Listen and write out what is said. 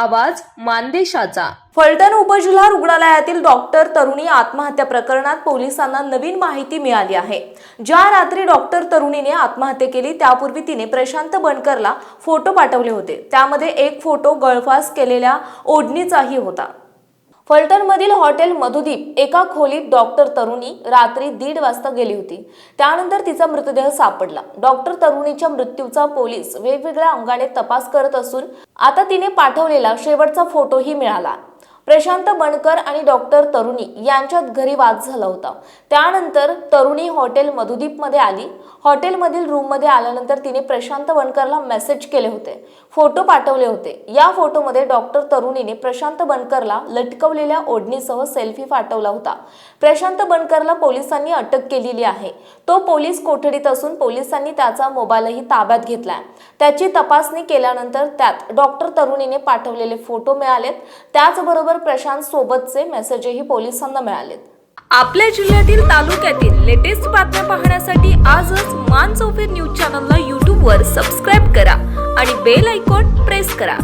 आवाज मानदेशाचा. फलटण उपजिल्हा रुग्णालयातील डॉक्टर तरुणी आत्महत्या प्रकरणात पोलिसांना नवीन माहिती मिळाली आहे. ज्या रात्री डॉक्टर तरुणीने आत्महत्या केली त्यापूर्वी तिने प्रशांत बनकरला फोटो पाठवले होते. त्यामध्ये एक फोटो गळफास केलेल्या ओढणीचाही होता. फलटणमधील हॉटेल मधुदीप एका खोलीत डॉक्टर तरुणी रात्री दीड वाजता गेली होती. त्यानंतर तिचा मृतदेह सापडला. डॉक्टर तरुणीच्या मृत्यूचा पोलीस वेगवेगळ्या अंगाने तपास करत असून आता तिने पाठवलेला शेवटचा फोटोही मिळाला. प्रशांत बनकर आणि डॉक्टर तरुणी यांच्यात घरी वाद झाला होता. त्यानंतर तरुणी हॉटेल मधुदीपमध्ये आली. हॉटेलमधील रूममध्ये आल्यानंतर तिने प्रशांत बनकरला मेसेज केले होते. फोटो पाठवले होते. या फोटोमध्ये डॉक्टर तरुणीने प्रशांत बनकरला लटकवलेल्या ओढणीसह सेल्फी पाठवला होता. प्रशांत बनकरला पोलिसांनी अटक केलेली आहे. तो पोलीस कोठडीत असून पोलिसांनी त्याचा मोबाईलही ताब्यात घेतलाय. त्याची तपासणी केल्यानंतर त्यात डॉक्टर तरुणीने पाठवलेले फोटो मिळालेत. त्याचबरोबर प्रशांत सोबतचे मेसेजही पोलिसांना मिळालेत. आपल्या जिल्ह्यातील तालुक्यातील लेटेस्ट बातम्या पाहण्यासाठी आजच मान चौफेर न्यूज चॅनलला यूट्यूबवर सबस्क्राईब करा आणि बेल आयकॉन प्रेस करा.